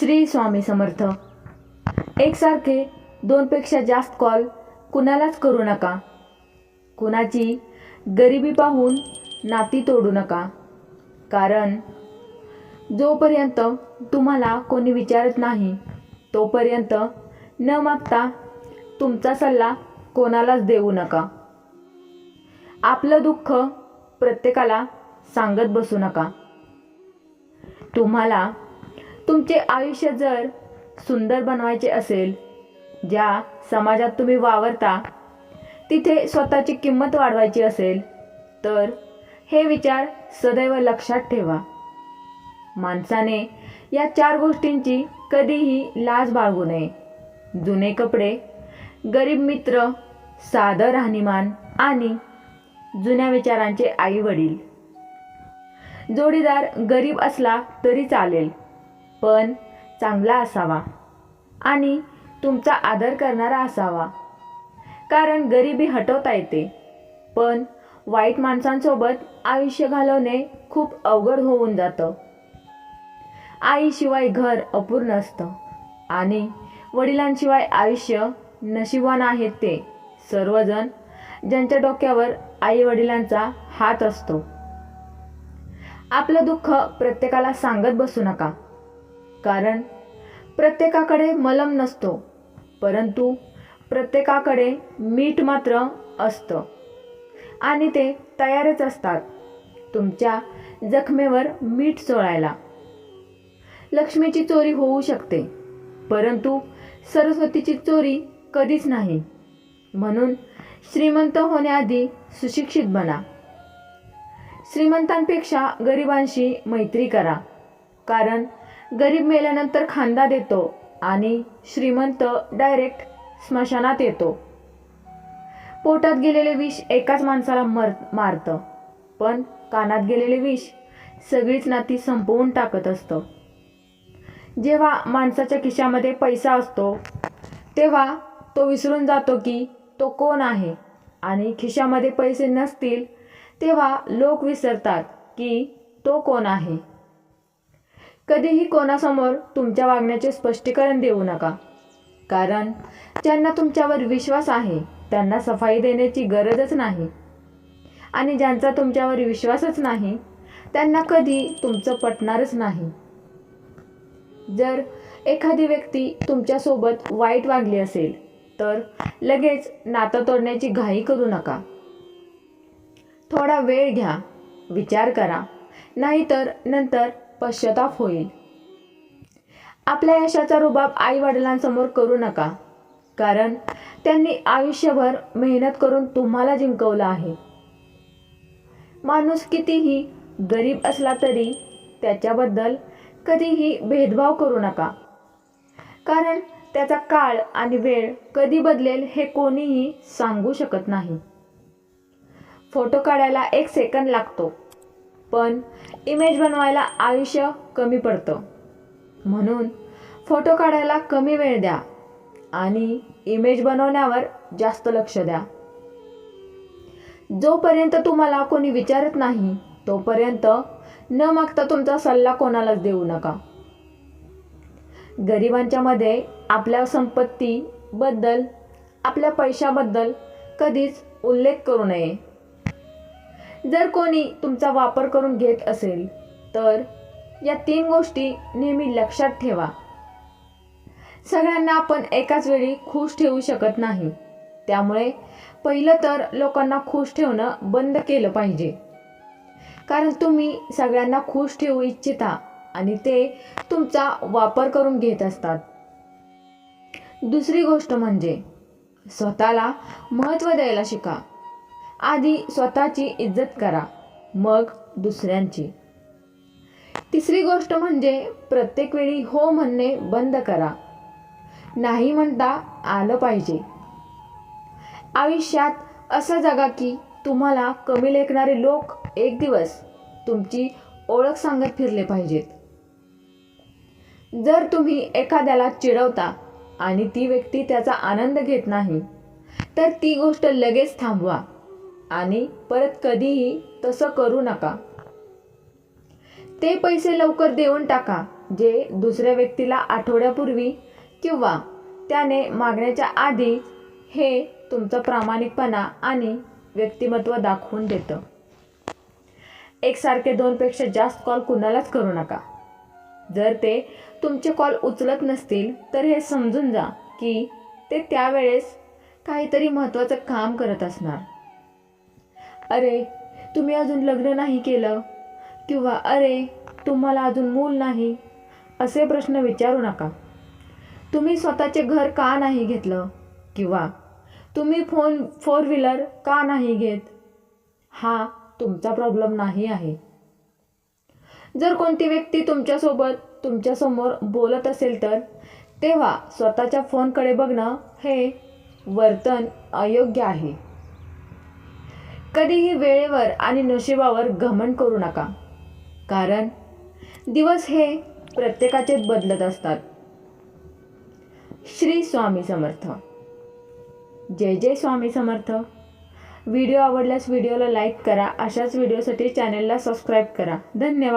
श्री स्वामी समर्थ. एकसारखे दोनपेक्षा जास्त कॉल कुणालाच करू नका. कुणाची गरिबी पाहून नाती तोडू नका. कारण जोपर्यंत तुम्हाला कोणी विचारत नाही तोपर्यंत न मागता तुमचा सल्ला कोणालाच देऊ नका. आपलं दुःख प्रत्येकाला सांगत बसू नका. तुम्हाला तुमचे आयुष्य जर सुंदर बनवायचे असेल ज्या समाजात तुम्ही वावरता तिथे स्वतःची किंमत वाढवायची असेल तर हे विचार सदैव लक्षात ठेवा. माणसाने या चार गोष्टींची कधीही लाज बाळगू नये. जुने कपडे गरीब मित्र साधं राहणीमान आणि जुन्या विचारांचे आई वडील जोडीदार गरीब असला तरी चालेल. पण चांगला असावा आणि तुमचा आदर करणारा असावा. कारण गरिबी हटवता येते पण वाईट माणसांसोबत आयुष्य घालवणे खूप अवघड होऊन जातं. आईशिवाय घर अपूर्ण असतं आणि वडिलांशिवाय आयुष्य नशिबान आहेत ते सर्वजण ज्यांच्या डोक्यावर आई वडिलांचा हात असतो. आपलं दुःख प्रत्येकाला सांगत बसू नका. कारण प्रत्येकाकडे मलम नसतो परंतु प्रत्येकाकडे मीठ मात्र असतं. आणि ते तयारच असतात तुमच्या जखमेवर मीठ चोळायला. लक्ष्मीची चोरी होऊ शकते परंतु सरस्वतीची चोरी कधीच नाही. म्हणून श्रीमंत होण्याआधी सुशिक्षित बना. श्रीमंतांपेक्षा गरिबांशी मैत्री करा कारण गरीब मेल्यानंतर खांदा देतो आणि श्रीमंत डायरेक्ट स्मशानात येतो. पोटात गेलेले विष एकाच माणसाला मर मारतं. पण कानात गेलेले विष सगळीच नाती संपवून टाकत असतं. जेव्हा माणसाच्या खिशामध्ये पैसा असतो तेव्हा तो विसरून जातो की तो कोण आहे आणि खिशामध्ये पैसे नसतील तेव्हा लोक विसरतात की तो कोण आहे. कधीही कोणासमोर तुमच्या वागण्याचे स्पष्टीकरण देऊ नका. कारण ज्यांना तुमच्यावर विश्वास आहे त्यांना सफाई देण्याची गरजच नाही. आणि ज्यांचा तुमच्यावर विश्वासच नाही त्यांना कधी तुमचं पटणारच नाही. जर एखादी व्यक्ती तुमच्यासोबत वाईट वागली असेल तर लगेच नातं तोडण्याची घाई करू नका. थोडा वेळ घ्या विचार करा. नाहीतर नंतर पश्चाताप होईल. आपल्या यशाचा रुबाब आई वडिलांसमोर करू नका. कारण त्यांनी आयुष्यभर मेहनत करून तुम्हाला जिंकवलं आहे. माणूस कितीही गरीब असला तरी त्याच्याबद्दल कधीही भेदभाव करू नका. कारण त्याचा काळ आणि वेळ कधी बदलेल हे कोणीही सांगू शकत नाही. फोटो काढायला एक सेकंद लागतो. पण इमेज बनवायला आयुष्य कमी पडतं. म्हणून फोटो काढायला कमी वेळ द्या आणि इमेज बनवण्यावर जास्त लक्ष द्या. जोपर्यंत तुम्हाला कोणी विचारत नाही तोपर्यंत न मागता तुमचा सल्ला कोणालाच देऊ नका. गरिबांच्या मध्ये आपल्या संपत्तीबद्दल आपल्या पैशाबद्दल कधीच उल्लेख करू नये. जर कोणी तुमचा वापर करून घेत असेल तर या तीन गोष्टी नेहमी लक्षात ठेवा. सगळ्यांना आपण एकाच वेळी खुश ठेवू शकत नाही. त्यामुळे पहिलं तर लोकांना खुश ठेवणं बंद केलं पाहिजे. कारण तुम्ही सगळ्यांना खुश ठेवू इच्छिता आणि ते तुमचा वापर करून घेत असतात. दुसरी गोष्ट म्हणजे स्वतःला महत्त्व द्यायला शिका. आधी स्वतःची इज्जत करा मग दुसऱ्यांची. तिसरी गोष्ट म्हणजे प्रत्येक वेळी हो म्हणणे बंद करा. नाही म्हणता आलं पाहिजे. आयुष्यात असं जगा की तुम्हाला कमी लेखणारे लोक एक दिवस तुमची ओळख सांगत फिरले पाहिजेत. जर तुम्ही एखाद्याला चिडवता आणि ती व्यक्ती त्याचा आनंद घेत नाही तर ती गोष्ट लगेच थांबवा. आणि परत कधीही तसं करू नका. ते पैसे लवकर देऊन टाका जे दुसऱ्या व्यक्तीला आठवड्यापूर्वी किंवा त्याने मागण्याच्या आधी हे तुमचा प्रामाणिकपणा आणि व्यक्तिमत्व दाखवून देतं. एकसारखे दोनपेक्षा जास्त कॉल कुणालाच करू नका. जर ते तुमचे कॉल उचलत नसतील तर हे समजून जा की ते त्यावेळेस काहीतरी महत्त्वाचं काम करत असणार. अरे तुम्ही अजून लग्न नाही केलं. किंवा अरे तुम्हाला अजून मूल नाही. असे प्रश्न विचारू नका. तुम्ही स्वतःचे घर का नाही घेतलं? किंवा तुम्ही फोन फोर व्हीलर का नाही घेत? हा तुमचा प्रॉब्लेम नाही आहे. जर कोणती व्यक्ती तुमच्यासोबत तुमच्यासमोर बोलत असेल तर तेव्हा स्वतःच्या फोनकडे बघणं हे वर्तन अयोग्य आहे. कधीही वेळेवर आणि नशिबावर घमंड करू नका. कारण दिवस हे प्रत्येकाचे बदलत असतात. श्री स्वामी समर्थ. जय जय स्वामी समर्थ. व्हिडिओ आवडल्यास व्हिडिओला लाईक करा. अशाच व्हिडिओसाठी चॅनलला सबस्क्राईब करा. धन्यवाद.